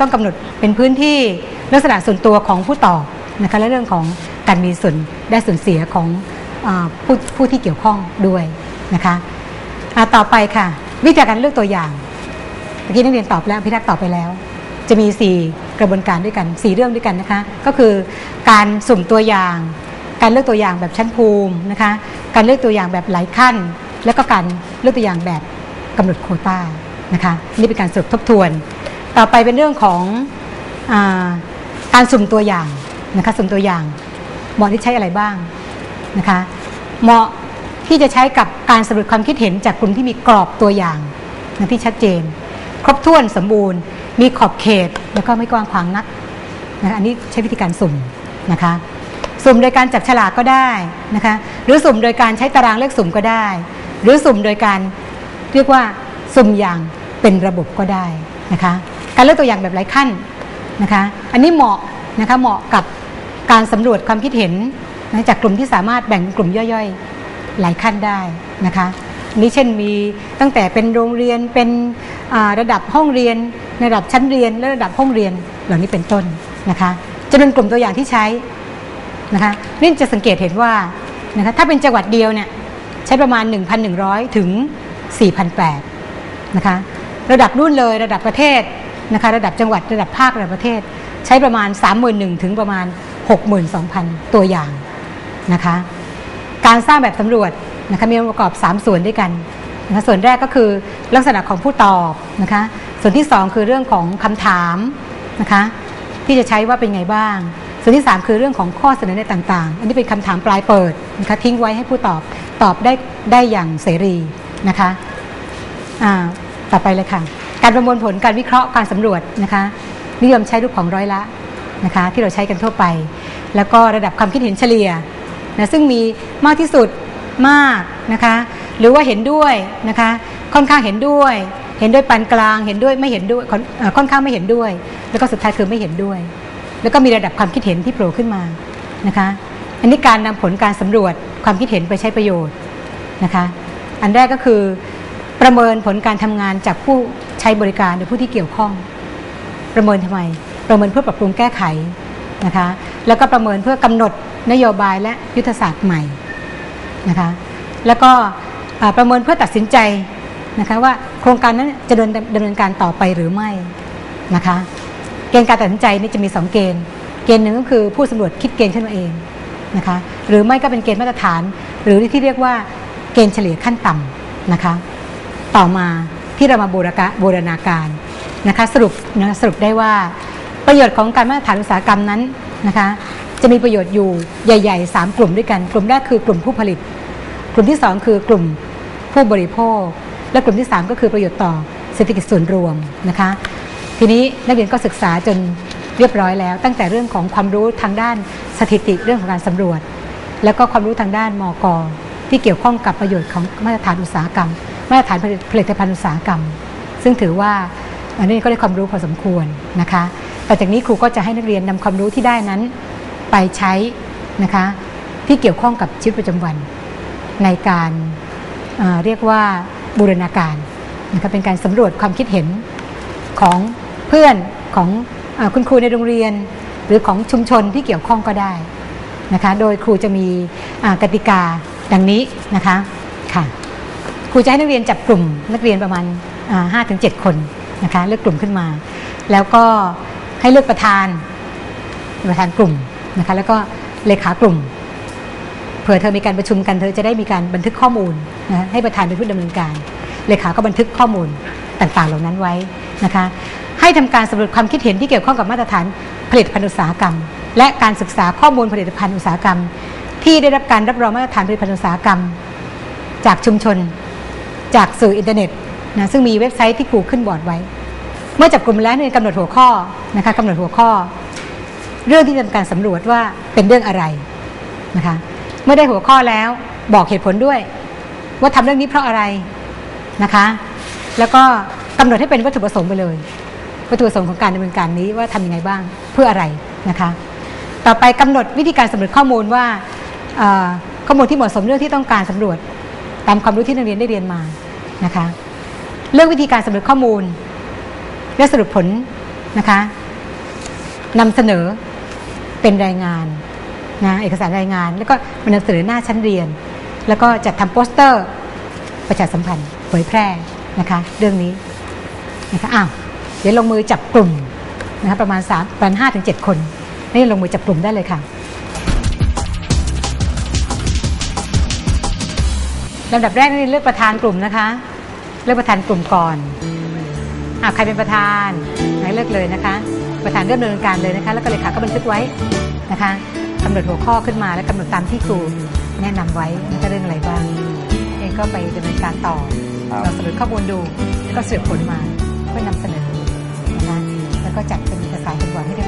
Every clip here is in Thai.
ต้องกำหนดเป็นพื้นที่ลักษณะส่วนตัวของผู้ตอบนะคะและเรื่องของการมีส่วนได้ส่วนเสียของอผู้ผู้ที่เกี่ยวข้องด้วยนะคะต่อไปค่ะ วิธีการเลือกตัวอย่างเมื่อกี้นักเรียนตอบแล้วพี่ทักษ์ตอบไปแล้ว จะมี 4 กระบวนการด้วยกัน 4 เรื่องด้วยกันนะคะ ก็คือการสุ่มตัวอย่าง การเลือกตัวอย่างแบบชั้นภูมินะคะการเลือกตัวอย่างแบบหลายขั้น แล้วก็การเลือกตัวอย่างแบบกำหนดโคต้านะคะนี่เป็นการสรุปทบทวน ต่อไปเป็นเรื่องของอการสุ่มตัวอย่างนะคะสุ่มตัวอย่างเหมาะที่ใช้อะไรบ้างนะคะเหมาะที่จะใช้กับการสำรวจความคิดเห็นจากกลุ่มที่มีกรอบตัวอย่างนะที่ชัดเจน ครบถ้วนสมบูรณ์ มีขอบเขตแล้วก็ไม่กว้างขวางนักนะอันนี้ใช้วิธีการสุ่มนะคะสุ่มโดยการจับฉลากก็ได้นะคะหรือสุ่มโดยการใช้ตารางเลขสุ่มก็ได้ หรือสุ่มโดยการเรียกว่าสุ่มอย่างเป็นระบบก็ได้ นะคะการเลือกตัวอย่างแบบหลายขั้นนะคะอันนี้เหมาะนะคะเหมาะกับการสำรวจความคิดเห็นนะจากกลุ่มที่สามารถแบ่งกลุ่มย่อยๆ หลายขั้นได้นะคะนี่เช่นมีตั้งแต่เป็นโรงเรียนเป็นระดับห้องเรียนระดับชั้นเรียนและระดับห้องเรียนเหล่านี้เป็นต้นนะคะจะเป็นกลุ่มตัวอย่างที่ใช้นะคะนี่จะสังเกตเห็นว่านะคะถ้าเป็นจังหวัดเดียวเนี่ยใช้ประมาณ 1,100 ถึง 4,800นะคะ ระดับรุ่นเลยระดับประเทศนะคะระดับจังหวัดระดับภาคระดับประเทศ ใช้ประมาณ 31,000ถึงประมาณ 62,000 ตัวอย่างนะคะการสร้างแบบสำรวจนะคะมีองค์ประกอบ 3 ส่วนด้วยกันนะคะส่วนแรกก็คือลักษณะของผู้ตอบนะคะส่วนที่ 2 คือเรื่องของคำถามนะคะที่จะใช้ว่าเป็นไงบ้าง ส่วนที่ 3 คือเรื่องของข้อเสนอแนะต่างๆ อันนี้เป็นคำถามปลายเปิดนะคะทิ้งไว้ให้ผู้ตอบตอบได้ได้อย่างเสรีนะคะอ่า ต่อไปเลยค่ะ การประมวลผลการวิเคราะห์การสำรวจนะคะนิยมใช้รูปของร้อยละนะคะที่เราใช้กันทั่วไป แล้วก็ระดับความคิดเห็นเฉลี่ยนะซึ่งมีมากที่สุดมากนะคะหรือว่าเห็นด้วยนะคะค่อนข้างเห็นด้วย เห็นด้วยปานกลางเห็นด้วยไม่เห็นด้วยค่อนข้างไม่เห็นด้วย แล้วก็สุดท้ายคือไม่เห็นด้วย แล้วก็มีระดับความคิดเห็นที่โผล่ขึ้นมานะคะอันนี้การนำผลการสำรวจความคิดเห็นไปใช้ประโยชน์นะคะอันแรกก็คือ ประเมินผลการทำงานจากผู้ใช้บริการหรือผู้ที่เกี่ยวข้อง ประเมินทำไม ประเมินเพื่อปรับปรุงแก้ไขนะคะ แล้วก็ประเมินเพื่อกำหนดนโยบายและยุทธศาสตร์ใหม่นะคะแล้วก็ประเมินเพื่อตัดสินใจนะคะว่าโครงการนั้นจะเดินดำเนินการต่อไปหรือไม่นะคะเกณฑ์การตัดสินใจนี่จะมี 2 เกณฑ์ เกณฑ์หนึ่งก็คือผู้สำรวจคิดเกณฑ์ขึ้นมาเองนะคะหรือไม่ก็เป็นเกณฑ์มาตรฐาน หรือที่เรียกว่าเกณฑ์เฉลี่ยขั้นต่ำนะคะ ต่อมาที่เรามาบูรกะบูรณาการนะคะสรุปนะสรุปได้ว่าประโยชน์ของการมาตรฐานอุตสาหกรรมนั้นนะคะจะมีประโยชน์อยู่ใหญ่ ๆ 3 กลุ่มด้วยกัน กลุ่มแรกคือกลุ่มผู้ผลิต กลุ่มที่ 2 คือกลุ่มผู้บริโภค และกลุ่มที่ 3 ก็คือประโยชน์ต่อเศรษฐกิจส่วนรวมนะคะทีนี้นักเรียนก็ศึกษาจนเรียบร้อยแล้ว ตั้งแต่เรื่องของความรู้ทางด้านสถิติเรื่องของการสำรวจ แล้วก็ความรู้ทางด้านมกที่เกี่ยวข้องกับประโยชน์ของมาตรฐานอุตสาหกรรม มาตรฐานผลิตภัณฑ์อุตสาหกรรม ซึ่งถือว่าอันนี้ก็ได้ความรู้พอสมควรนะคะต่อจากนี้ครูก็จะให้นักเรียนนำความรู้ที่ได้นั้นไปใช้นะคะที่เกี่ยวข้องกับชีวิตประจำวัน ในการเอ่อเรียกว่าบูรณาการนะคะเป็นการสำรวจความคิดเห็นของเพื่อนของอคุณครูในโรงเรียน หรือของชุมชนที่เกี่ยวข้องก็ได้นะคะโดยครูจะมีกติกาดังนี้นะคะค่ะ ครูจะให้นักเรียนจับกลุ่มนักเรียนประมาณห้าถึงเจ็ดคนนะคะเลือกกลุ่มขึ้นมา แล้วก็ให้เลือกประธานประธานกลุ่มนะคะแล้วก็เลขากลุ่มเผื่อเธอมีการประชุมกันเธอจะได้มีการบันทึกข้อมูลนะให้ประธานเป็นผู้ดำเนินการ เลขาก็บันทึกข้อมูลต่างๆ เหล่านั้นไว้นะคะให้ทำการสำรวจความคิดเห็นที่เกี่ยวข้องกับมาตรฐานผลิตภัณฑ์อุตสาหกรรม และการศึกษาข้อมูลผลิตภัณฑ์อุตสาหกรรม ที่ได้รับการรับรองมาตรฐานผลิตภัณฑ์อุตสาหกรรม จากชุมชน จากสื่ออินเทอร์เน็ตนะซึ่งมีเว็บไซต์ที่ครูขึ้นบอร์ดไว้ เมื่อจับกลุ่มแล้วเนี่ยกำหนดหัวข้อนะคะกำหนดหัวข้อ เรื่องที่ทำการสำรวจว่าเป็นเรื่องอะไรนะคะเมื่อได้หัวข้อแล้วบอกเหตุผลด้วย ว่าทำเรื่องนี้เพราะอะไรนะคะ แล้วก็กำหนดให้เป็นวัตถุประสงค์ไปเลย วัตถุประสงค์ของการดำเนินการนี้ว่าทำยังไงบ้างเพื่ออะไรนะคะ ต่อไปกำหนดวิธีการสำรวจข้อมูลว่าข้อมูลที่เหมาะสมเรื่องที่ต้องการสำรวจ ตามความรู้ที่นักเรียนได้เรียนมานะคะ เรื่องวิธีการสำรวจข้อมูล และสรุปผลนะคะนำเสนอเป็นรายงานนะเอกสารรายงาน แล้วก็มานำเสนอหน้าชั้นเรียน แล้วก็จัดทำโปสเตอร์ประชาสัมพันธ์เผยแพร่นะคะเรื่องนี้นะคะอ้าวเดี๋ยวลงมือจับกลุ่มนะคะประมาณ3ประมาณ5ถึง7คนนี่ลงมือจับกลุ่มได้เลยค่ะ ลำดับแรกนี่เลือกประธานกลุ่มนะคะ เลือกประธานกลุ่มก่อนอ่าใครเป็นประธานไหนเลือกเลยนะคะ ประธานเริ่มดำเนินการเลยนะคะ แล้วก็เลขาก็บันทึกไว้นะคะกำหนดหัวข้อขึ้นมาและกำหนดตามที่ครูแนะนำไว้นะคะเรื่องอะไรบ้างเองก็ไปดำเนินการต่อครับเราสรุปข้อมูลดูแล้วก็สืบผลมาเพื่อนำเสนอนะคะแล้วก็จัดเป็นเอกสารเป็นบอร์ดให้เรียบ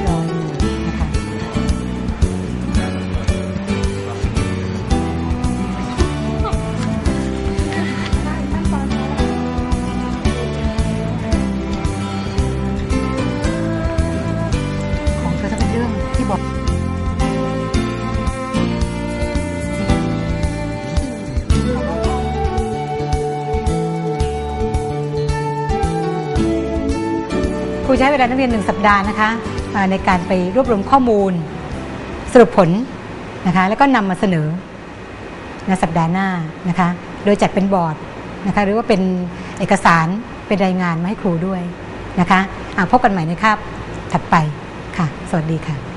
รูจะให้เวลานักเรียนหนึ่งสัปดาห์นะคะในการไปรวบรวมข้อมูล สรุปผลนะคะแล้วก็นำมาเสนอในสัปดาห์หน้านะคะโดยจัดเป็นบอร์ดนะคะหรือว่าเป็นเอกสารเป็นรายงานมาให้ครูด้วยนะคะพบกันใหม่ในคาบถัดไปค่ะ สวัสดีค่ะ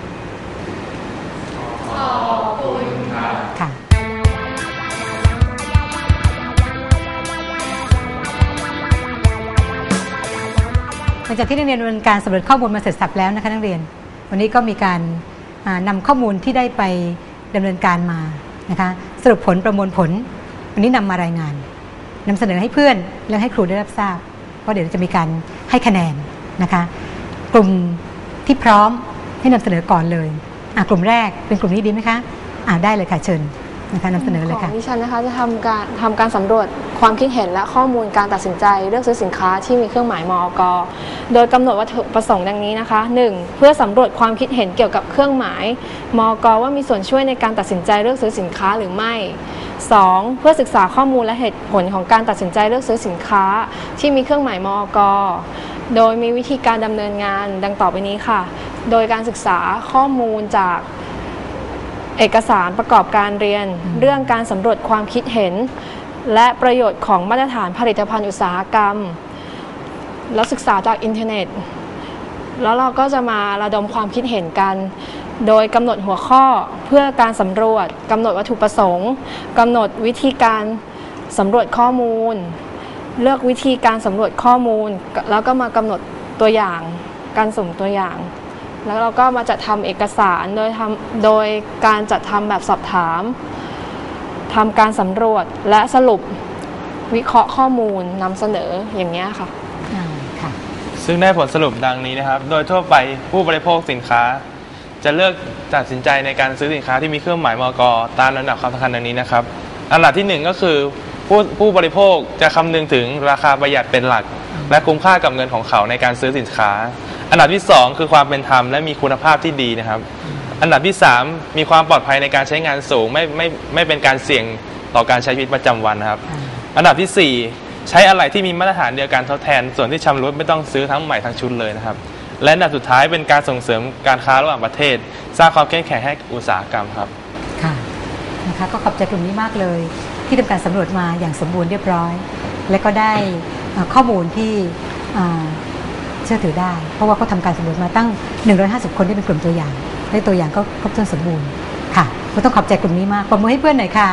ลังจากที่นักเรียนดำเนินการสำรวจข้อมูลมาเสร็จสับแล้วนะคะนักเรียน วันนี้ก็มีการอ่านำข้อมูลที่ได้ไปดำเนินการมานะคะสรุปผลประมวลผล วันนี้นำมารายงานนำเสนอให้เพื่อนและให้ครูได้รับทราบ เพราะเดี๋ยวจะมีการให้คะแนนนะคะกลุ่มที่พร้อมให้นำเสนอก่อนเลยอะกลุ่มแรกเป็นกลุ่มนี้ดีไหมคะอ่าได้เลยค่ะเชิญ นะคะนำเสนอเลยขค่ะองดิฉันนะคะจะทำการทำการสำรวจความคิดเห็นและข้อมูลการตัดสินใจเลือกซื้อสินค้าที่มีเครื่องหมายมอกโดยกำหนดวัตถุประสงค์ดังนี้นะคะ 1. เพื่อสำรวจความคิดเห็นเกี่ยวกับเครื่องหมายมอกว่ามีส่วนช่วยในการตัดสินใจเลือกซื้อสินค้าหรือไม่ 2. เพื่อศึกษาข้อมูลและเหตุผลของการตัดสินใจเลือกซื้อสินค้า ที่มีเครื่องหมายมอกโดยมีวิธีการดำเนินงานดังต่อไปนี้ค่ะ โดยการศึกษาข้อมูลจาก เอกสารประกอบการเรียน เรื่องการสำรวจความคิดเห็น และประโยชน์ของมาตรฐานผลิตภัณฑ์อุตสาหกรรม แล้วศึกษาจากอินเทอร์เน็ต แล้วเราก็จะมาระดมความคิดเห็นกัน โดยกำหนดหัวข้อเพื่อการสำรวจกำหนดวัตถุประสงค์กำหนดวิธีการสำรวจข้อมูล เลือกวิธีการสำรวจข้อมูล แล้วก็มากำหนดตัวอย่าง การสุ่มตัวอย่าง แล้วเราก็มาจัดทำเอกสารโดยทำโดยการจัดทำแบบสอบถามทำการสำรวจและสรุปวิเคราะห์ข้อมูลนำเสนออย่างนี้ยค่ะอ่าค่ะ ซึ่งได้ผลสรุปดังนี้นะครับ โดยทั่วไปผู้บริโภคสินค้า จะเลือกตัดสินใจในการซื้อสินค้าที่มีเครื่องหมายมกตามลำดับความสำคัญดังนี้นะครับ อันดับที่หนึ่งก็คือผู้ผู้บริโภคจะคำนึงถึงราคาประหยัดเป็นหลัก และคุ้มค่ากับเงินของเขาในการซื้อสินค้า อันดับที่สองคือความเป็นธรรมและมีคุณภาพที่ดีนะครับ อันดับที่สามมีความปลอดภัยในการใช้งานสูง ไม่ไม่ไม่เป็นการเสี่ยงต่อการใช้ชีวิตประจำวันนะครับอ่าอันดับที่ 4 ใช้อะไรที่มีมาตรฐานเดียวกันทดแทน ส่วนที่ชำรุดไม่ต้องซื้อทั้งใหม่ทั้งชุดเลยนะครับ และอันดับสุดท้ายเป็นการส่งเสริมการค้าระหว่างประเทศ สร้างความเข้มแข็งให้อุตสาหกรรมครับค่ะนะคะก็ขอบใจกลุ่มนี้มากเลย ที่ทำการสำรวจมาอย่างสมบูรณ์เรียบร้อย และก็ได้เอ่อข้อมูลที่ เชื่อถือได้ เพราะว่าเขาทำการสำรวจมาตั้ง 150 คนที่เป็นกลุ่มตัวอย่างได้ตัวอย่างก็ครบถ้วนสมบูรณ์ค่ะก็ต้องขอบใจกลุ่มนี้มากปรบมือให้เพื่อนหน่อยค่ะ